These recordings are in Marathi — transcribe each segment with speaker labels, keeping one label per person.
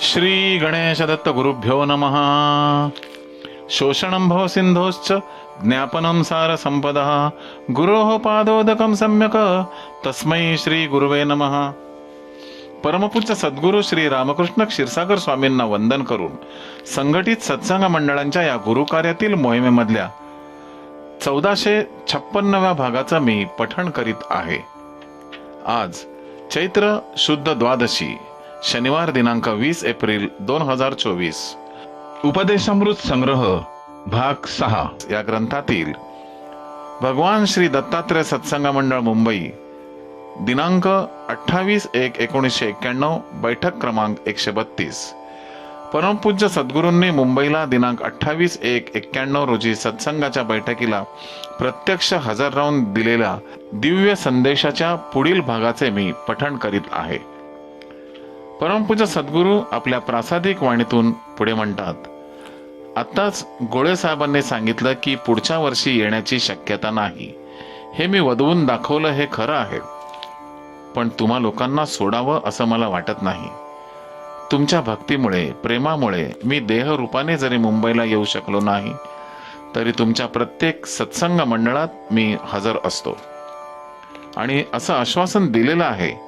Speaker 1: श्री गणेश दत्त गुरुभ्यो नमः। शोषणं भव सिन्धोश्च ज्ञापनं संपदा। गुरोः पादोदकं सम्यक तस्मै श्री गुरुवे नमः। परमपूज्य सद्गुरू श्री रामकृष्ण क्षीरसागर स्वामींना वंदन करून संघटित सत्संग मंडळांच्या या गुरुकार्यातील मोहिमेमधल्या चौदाशे छप्पन्नव्या भागाचं मी पठण करीत आहे. आज चैत्र शुद्ध द्वादशी. शनिवार दिनांक वीस एप्रिल दोन हजार चोवीस.
Speaker 2: उपदेशामृत संग्रह भाग सहा
Speaker 1: या ग्रंथातील भगवान श्री दत्तात्रय सत्संग मंडळ मुंबई दिनांक अठ्ठावीस एक एकोणीसशे एक्क्याण्णव बैठक क्रमांक एकशे बत्तीस. परमपूज्य सद्गुरूंनी मुंबईला दिनांक अठ्ठावीस एक एक्क्याण्णव रोजी सत्संगाच्या बैठकीला प्रत्यक्ष हजर राहून दिलेल्या दिव्य संदेशाच्या पुढील भागाचे मी पठण करीत आहे. परमपूज्य सद्गुरू आपल्या प्रासादिक वाणीतून पुढे म्हणतात आत्ताच गोळे साहेबांनी सांगितलं की पुढच्या वर्षी येण्याची शक्यता नाही. हे मी वधवून दाखवलं हे खरं आहे. पण तुम्हा लोकांना सोडावं असं मला वाटत नाही. तुमच्या भक्तीमुळे प्रेमामुळे मी देहरूपाने जरी मुंबईला येऊ शकलो नाही तरी तुमच्या प्रत्येक सत्संग मंडळात मी हजर असतो. आणि असं आश्वासन दिलेलं आहे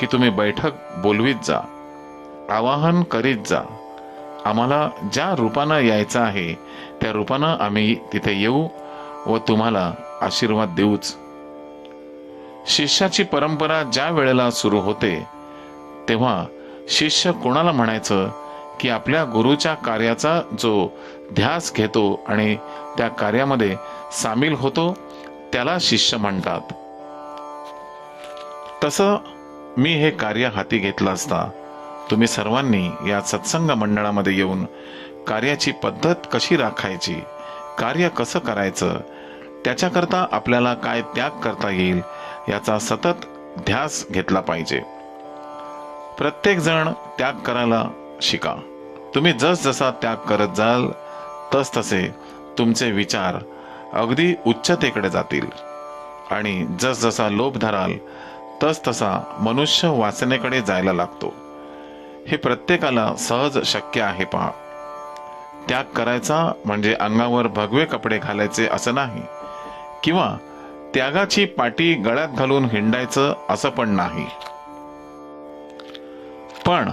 Speaker 1: की तुम्ही बैठक बोलवीत जा आवाहन करीत जा. आम्हाला ज्या रूपानं यायचं आहे त्या रूपानं आम्ही तिथे येऊ व तुम्हाला आशीर्वाद देऊच. शिष्याची परंपरा ज्या वेळेला सुरू होते तेव्हा शिष्य कोणाला म्हणायचं की आपल्या गुरुच्या कार्याचा जो ध्यास घेतो आणि त्या कार्यामध्ये सामील होतो त्याला शिष्य म्हणतात. तसं मी हे कार्य हाती घेतलं असता तुम्ही सर्वांनी या सत्संग मंडळामध्ये येऊन कार्याची पद्धत कशी राखायची कार्य कसं करायचं त्याच्याकरता आपल्याला काय त्याग करता येईल याचा सतत ध्यास घेतला पाहिजे. प्रत्येक जण त्याग करायला शिका. तुम्ही जसजसा त्याग करत जाल तस तसे तुमचे विचार अगदी उच्चतेकडे जातील. आणि जसजसा लोभ धराल तस तसा मनुष्य वासनेकडे जायला लागतो. हे प्रत्येकाला सहज शक्य आहे पहा. त्याग करायचा म्हणजे अंगावर भगवे कपडे घालायचे असं नाही. किंवा त्यागाची पाटी गळ्यात घालून हिंडायचं असं पण नाही. पण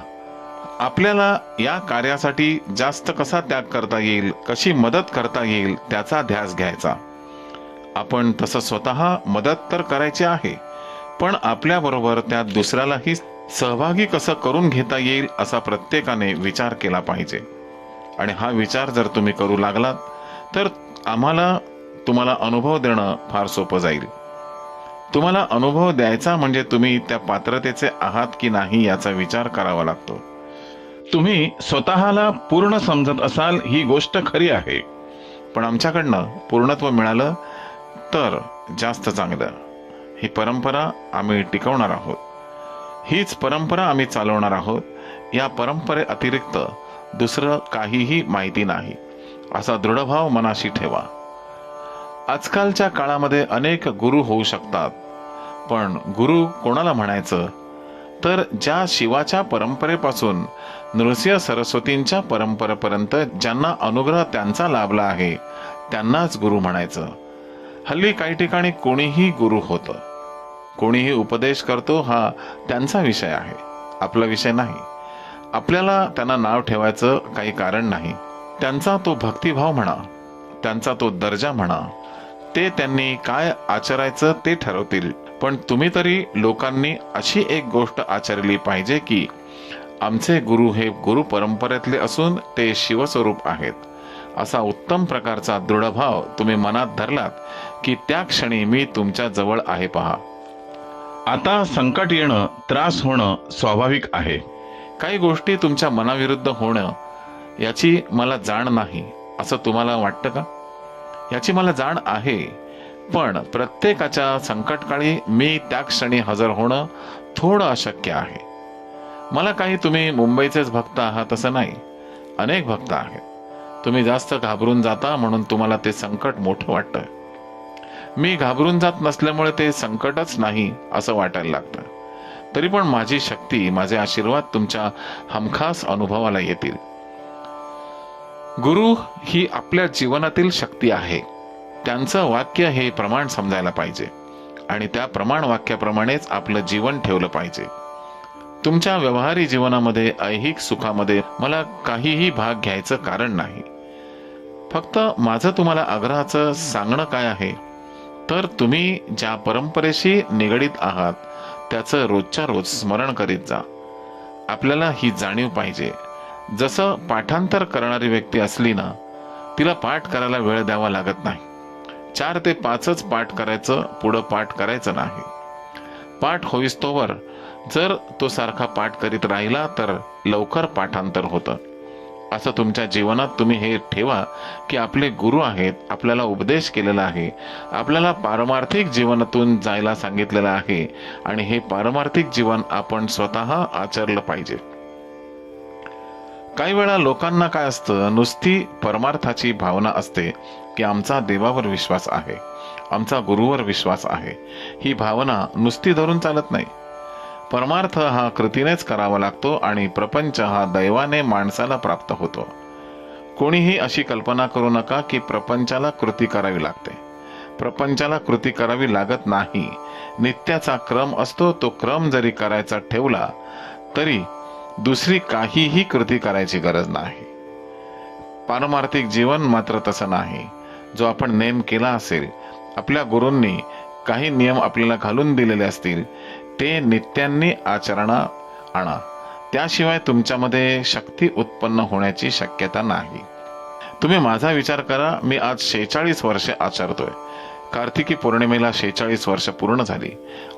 Speaker 1: आपल्याला या कार्यासाठी जास्त कसा त्याग करता येईल कशी मदत करता येईल त्याचा ध्यास घ्यायचा. आपण तसं स्वतः मदत तर करायची आहे पण आपल्याबरोबर त्यात दुसऱ्यालाही सहभागी कसं करून घेता येईल असा प्रत्येकाने विचार केला पाहिजे. आणि हा विचार जर तुम्ही करू लागलात तर आम्हाला तुम्हाला अनुभव देणं फार सोपं जाईल. तुम्हाला अनुभव द्यायचा म्हणजे तुम्ही त्या पात्रतेचे आहात की नाही याचा विचार करावा लागतो.
Speaker 2: तुम्ही स्वतःला पूर्ण समजत असाल ही गोष्ट खरी आहे.
Speaker 1: पण आमच्याकडनं पूर्णत्व मिळालं तर जास्त चांगलं. ही परंपरा आम्ही टिकवणार आहोत. हीच परंपरा आम्ही चालवणार आहोत. या परंपरे अतिरिक्त दुसरं काहीही माहिती नाही. असा दृढभाव मनाशी ठेवा. आजकालच्या काळामध्ये अनेक गुरु होऊ शकतात. पण गुरु कोणाला म्हणायचं? तर ज्या शिवाच्या परंपरेपासून नृसिंह सरस्वतींच्या परंपरेपर्यंत ज्यांना अनुग्रह त्यांचा लाभला आहे त्यांनाच गुरु म्हणायचं. हल्ली काही ठिकाणी कोणीही गुरु होतं. कोणीही उपदेश करतो हा त्यांचा विषय आहे. आपला विषय नाही. आपल्याला त्यांना नाव ठेवायचं काही कारण नाही. त्यांचा तो भक्तिभाव म्हणा त्यांचा तो दर्जा म्हणा ते त्यांनी काय आचरायचं ते ठरवतील. पण तुम्ही तरी लोकांनी अशी एक गोष्ट आचरली पाहिजे की आमचे गुरु हे गुरु परंपरेतले असून ते शिवस्वरूप आहेत. असा उत्तम प्रकारचा दृढभाव तुम्ही मनात धरलात की त्या क्षणी मी तुमच्या जवळ आहे पहा.
Speaker 2: आता संकट येणं त्रास होणं स्वाभाविक आहे.
Speaker 1: काही गोष्टी तुमच्या मनाविरुद्ध होणं याची मला जाण नाही असं तुम्हाला वाटतं का? याची मला जाण आहे पण प्रत्येकाच्या संकटकाळी मी त्या क्षणी हजर होणं थोडं अशक्य आहे. मला काही तुम्ही मुंबईचेच भक्त आहात असं नाही अनेक भक्त आहेत. तुम्ही जास्त घाबरून जाता म्हणून तुम्हाला ते संकट मोठं वाटतं. मी घाबरून जात नसल्यामुळे ते संकटच नाही असं वाटायला लागतं. तरी पण माझी शक्ती माझे आशीर्वाद तुमच्या हमखास अनुभवाला येतील. गुरु ही आपल्या जीवनातील शक्ती आहे. त्यांचं वाक्य हे प्रमाण समजायला पाहिजे. आणि त्या प्रमाण वाक्याप्रमाणेच आपलं जीवन ठेवलं पाहिजे. तुमच्या व्यवहारी जीवनामध्ये ऐहिक सुखामध्ये मला काहीही भाग घ्यायचं कारण नाही. फक्त माझं तुम्हाला आग्रहाचं सांगणं काय आहे? तर तुम्ही ज्या परंपरेशी निगडीत आहात त्याचं रोजच्या रोज स्मरण करीत जा. आपल्याला ही जाणीव पाहिजे. जसं पाठांतर करणारी व्यक्ती असली ना तिला पाठ करायला वेळ द्यावा लागत नाही. चार ते पाचच पाठ करायचं पुढं पाठ करायचं नाही. पाठ होईस्तोवर जर तो सारखा पाठ करीत राहिला तर लवकर पाठांतर होतं. असं तुमच्या जीवनात तुम्ही हे ठेवा की आपले गुरु आहेत आपल्याला उपदेश केलेला आहे आपल्याला पारमार्थिक जीवनातून जायला सांगितलेलं आहे आणि हे पारमार्थिक जीवन आपण स्वतः आचरलं पाहिजे. काही वेळा लोकांना काय असतं नुसती परमार्थाची भावना असते की आमचा देवावर विश्वास आहे आमचा गुरुवर विश्वास आहे. ही भावना नुसती धरून चालत नाही. परमार्थ हा कृतीनेच करावा लागतो आणि प्रपंच हा दैवाने माणसाला प्राप्त होतो. कोणीही अशी कल्पना करू नका की प्रपंचाला कृती करावी लागते. प्रपंचाला कृती करावी लागत नाही. नित्याचा क्रम असतो तो क्रम जरी करायचा ठेवला तरी दुसरी काहीही कृती करायची गरज नाही. पारमार्थिक जीवन मात्र तसं नाही. जो आपण नेम केला असेल आपल्या गुरूंनी काही नियम आपल्याला घालून दिलेले असतील ते नित्यांनी आचरणा आणा. त्याशिवाय तुमच्यामध्ये शक्ती उत्पन्न होण्याची शक्यता नाही. तुम्ही माझा विचार करा मी आज शेहेचाळीस वर्षे आचरतोय. कार्तिकी पौर्णिमेला शेहेचाळीस वर्ष पूर्ण झाली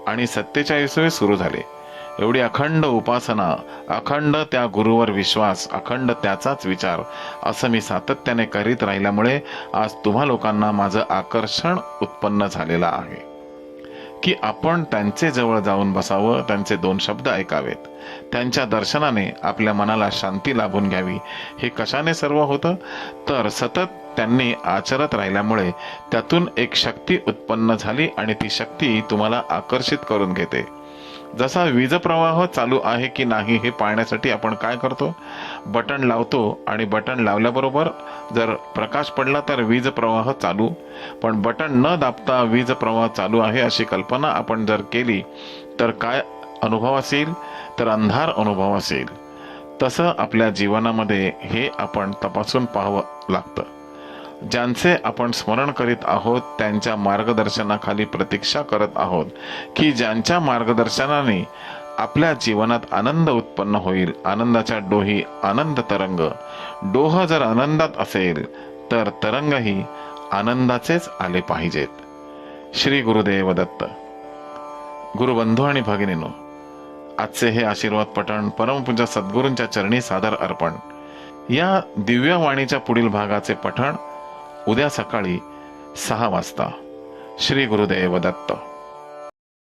Speaker 1: आणि सत्तेचाळीसवे सुरू झाले. एवढी अखंड उपासना अखंड त्या गुरुवर विश्वास अखंड त्याचाच विचार असं मी सातत्याने करीत राहिल्यामुळे आज तुम्हा लोकांना माझं आकर्षण उत्पन्न झालेलं आहे. की आपण त्यांचे जवळ जाऊन बसावं त्यांचे दोन शब्द ऐकावेत. त्यांच्या दर्शनाने आपल्या मनाला शांती लाभून घ्यावी. हे कशाने सर्व होतं? तर सतत त्यांनी आचरत राहिल्यामुळे त्यातून एक शक्ती उत्पन्न झाली आणि ती शक्ती तुम्हाला आकर्षित करून घेते. जसा वीज प्रवाह चालू आहे की नाही हे पाहण्यासाठी आपण काय करतो? बटन लावतो आणि बटन लावल्याबरोबर जर प्रकाश पडला तर वीज प्रवाह चालू. पण बटन न दाबता वीज प्रवाह चालू आहे अशी कल्पना आपण जर केली तर काय अनुभव असेल? तर अंधार अनुभव असेल. तसं आपल्या जीवनामध्ये हे आपण तपासून पाहावं लागतं. ज्यांचे आपण स्मरण करीत आहोत त्यांच्या मार्गदर्शनाखाली प्रतीक्षा करत आहोत की ज्यांच्या मार्गदर्शनाने आपल्या जीवनात आनंद उत्पन्न होईल. आनंदाच्या डोही आनंद तरंग. डोह जर आनंदात असेल तर तरंगही आनंदाचेच आले पाहिजेत. श्री गुरुदेव दत्त. गुरुबंधू आणि भगिनीनो आजचे हे आशीर्वाद पठण परमपूज्य सद्गुरूंच्या चरणी सादर अर्पण. या दिव्य वाणीच्या पुढील भागाचे पठण उद्या सकाळी सहा वाजता. श्री गुरुदेव दत्त.